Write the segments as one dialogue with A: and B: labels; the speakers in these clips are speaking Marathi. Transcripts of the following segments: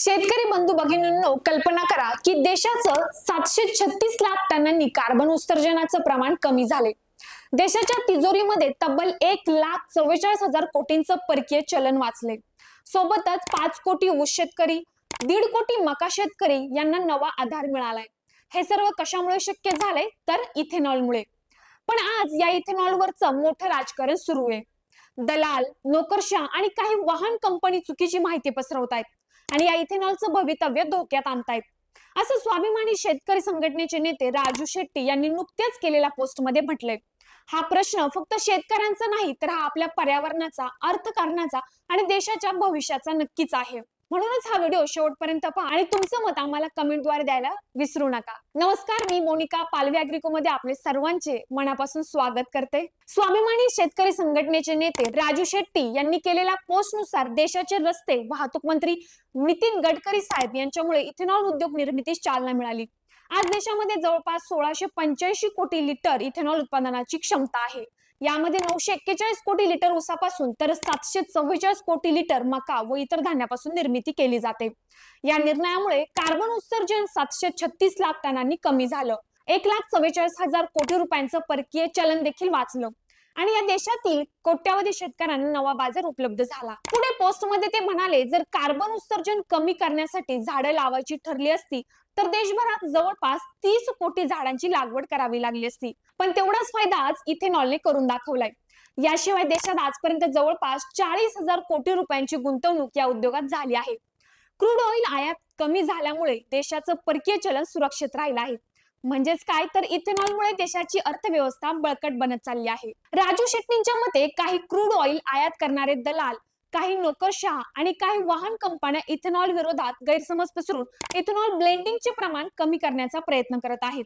A: शेतकरी बंधू भगिनींनो कल्पना करा की देशाचं सातशे छत्तीस लाख टनांनी कार्बन उत्सर्जनाचं प्रमाण कमी झाले देशाच्या तिजोरीमध्ये तब्बल एक लाख चव्वेचाळीस हजार कोटींचं परकीय चलन वाचले सोबतच पाच कोटी ऊस शेतकरी दीड कोटी मका शेतकरी यांना नवा आधार मिळालाय. हे सर्व कशामुळे शक्य झाले तर इथेनॉलमुळे. पण आज या इथेनॉलवरचं मोठं राजकारण सुरू आहे. दलाल नोकरशा आणि काही वाहन कंपनी चुकीची माहिती पसरवत आहेत आणि या इथेनॉलचं भवितव्य धोक्यात आणतायत. असं स्वाभिमानी शेतकरी संघटनेचे नेते राजू शेट्टी यांनी नुकत्याच केलेल्या पोस्टमध्ये म्हटलंय. हा प्रश्न फक्त शेतकऱ्यांचा नाही तर हा आपल्या पर्यावरणाचा अर्थकारणाचा आणि देशाच्या भविष्याचा नक्कीच आहे. म्हणूनच हा व्हिडिओ शेवटपर्यंत पहा आणि तुमचं मत आम्हाला कमेंटद्वारे द्यायला विसरू नका. नमस्कार मी मोनिका पालवे अॅग्रिको मध्ये आपले सर्वांचे मनापासून स्वागत करते. स्वाभिमानी शेतकरी संघटनेचे नेते राजू शेट्टी यांनी केलेल्या पोस्टनुसार देशाचे रस्ते वाहतूक मंत्री नितीन गडकरी साहेब यांच्यामुळे इथेनॉल उद्योग निर्मितीस चालना मिळाली. आज देशामध्ये जवळपास सोळाशे पंच्याऐंशी कोटी लिटर इथेनॉल उत्पादनाची क्षमता आहे. यामध्ये नऊशे एक्केचाळीस कोटी लिटर ऊसापासून तर सातशे चव्वेचाळीस कोटी लिटर मका व इतर धान्यापासून निर्मिती केली जाते. या निर्णयामुळे कार्बन उत्सर्जन सातशे छत्तीस लाख टनांनी कमी झालं. एक लाख चव्वेचाळीस हजार कोटी रुपयांचं परकीय चलन देखील वाचलं. आणि या देशातील कोट्यावधी शेतकऱ्यांना नवा बाजार उपलब्ध झाला. पुढे पोस्टमध्ये ते म्हणाले जर कार्बन उत्सर्जन कमी करण्यासाठी झाडं लावायची ठरली असती तर देशभरात जवळपास तीस कोटी झाडांची लागवड करावी लागली असती. पण तेवढाच फायदा आज इथेनॉलने करून दाखवलाय. याशिवाय देशात आजपर्यंत जवळपास चाळीस हजार कोटी रुपयांची गुंतवणूक या उद्योगात झाली आहे. क्रूड ऑइल आयात कमी झाल्यामुळे देशाचं परकीय चलन सुरक्षित राहिलं आहे. म्हणजेच काय? तर इथेनॉलमुळे देशाची अर्थव्यवस्था बळकट बनत चालली आहे. राजू शेट्टींच्या मते काही क्रूड ऑइल आयात करणारे दलाल काही नोकरशाह आणि काही वाहन कंपन्या इथेनॉल विरोधात गैरसमज पसरून इथेनॉल ब्लेंडिंगचे प्रमाण कमी करण्याचा प्रयत्न करत आहेत.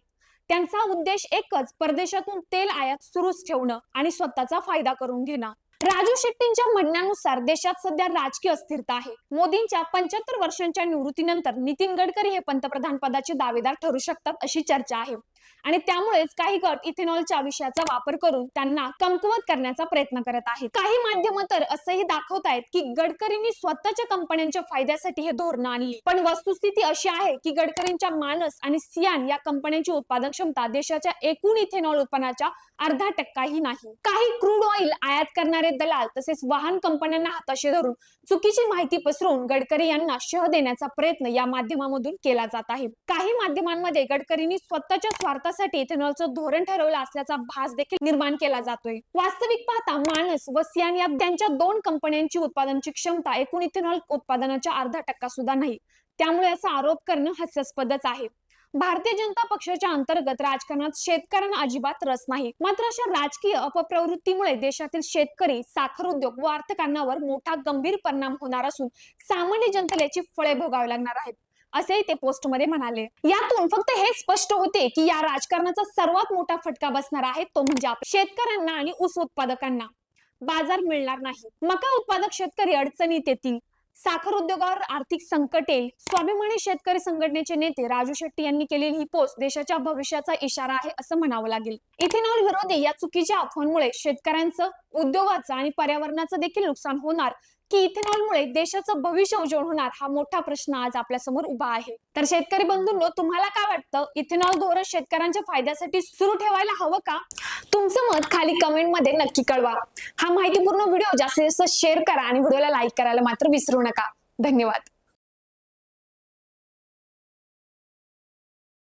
A: त्यांचा उद्देश एकच परदेशातून तेल आयात सुरूच ठेवणं आणि स्वतःचा फायदा करून घेणं. राजू शेट्टींच्या म्हणण्यानुसार देशात सध्या राजकीय अस्थिरता आहे. मोदींच्या पंच्याहत्तर वर्षांच्या निवृत्तीनंतर नितीन गडकरी हे पंतप्रधान पदाचे दावेदार ठरू शकतात अशी चर्चा आहे. आणि त्यामुळेच काही गट इथेनॉलच्या विषयाचा वापर करून त्यांना कमकुवत करण्याचा प्रयत्न करत आहेत. काही माध्यम तर असंही दाखवत आहेत की गडकरींनी स्वतःच्या कंपन्यांच्या फायद्यासाठी हे धोरण आणली. पण वस्तुस्थिती अशी आहे की गडकरींच्या मानस आणि सियान या कंपन्यांची उत्पादन क्षमता देशाच्या एकूण इथेनॉल उत्पन्नाच्या अर्धा टक्काही नाही. काही क्रूड ऑइल आयात करणारे दलाल तसेच वाहन कंपन्यांना हाताशी धरून चुकीची माहिती पसरवून गडकरी यांना शह देण्याचा प्रयत्न या माध्यमामधून केला जात आहे. काही माध्यमांमध्ये गडकरींनी स्वतःच्या भारतासाठी इथेनॉलचं धोरण ठरवलं असल्याचा भास देखील निर्माण केला जातोय. वास्तविक पाहता मानस व सियान या त्यांच्या दोन कंपन्यांची उत्पादनाची क्षमता एकूण इथेनॉल उत्पादनाच्या अर्धा टक्का सुद्धा नाही. त्यामुळे असा आरोप करणं हास्यास्पदच आहे. भारतीय जनता पक्षाच्या अंतर्गत राजकारणात शेतकऱ्यांना अजिबात रस नाही. मात्र अशा राजकीय अपप्रवृत्तीमुळे देशातील शेतकरी साखर उद्योग व अर्थकारणावर मोठा गंभीर परिणाम होणार असून सामान्य जनतेला याची फळे भोगावी लागणार आहेत. असेही ते पोस्टमध्ये म्हणाले. यातून फक्त हे स्पष्ट होते की या राजकारणाचा सर्वात मोठा फटका बसणार आहे तो म्हणजे शेतकऱ्यांना आणि ऊस उत्पादकांना. बाजार मिळणार नाही. मका उत्पादक शेतकरी अडचणीत येतील. साखर उद्योगावर आर्थिक संकट येईल. स्वाभिमानी शेतकरी संघटनेचे नेते राजू शेट्टी यांनी केलेली ही पोस्ट देशाच्या भविष्याचा इशारा आहे असं म्हणावं लागेल. इथेनॉल विरोधी या चुकीच्या अफवांमुळे शेतकऱ्यांचं उद्योगाचं आणि पर्यावरणाचं देखील नुकसान होणार. की इथेनॉलमुळे देशाचं भविष्य उज्ज्वल होणार हा मोठा प्रश्न आज आपल्यासमोर उभा आहे. तर शेतकरी बंधूंनो तुम्हाला काय वाटतं? इथेनॉल धोरण शेतकऱ्यांच्या फायद्यासाठी सुरू ठेवायला हवं का? तुमचं मत खाली कमेंटमध्ये नक्की कळवा. हा माहितीपूर्ण व्हिडिओ जास्तीत जास्त शेअर करा आणि व्हिडिओला लाईक करायला मात्र विसरू नका. धन्यवाद.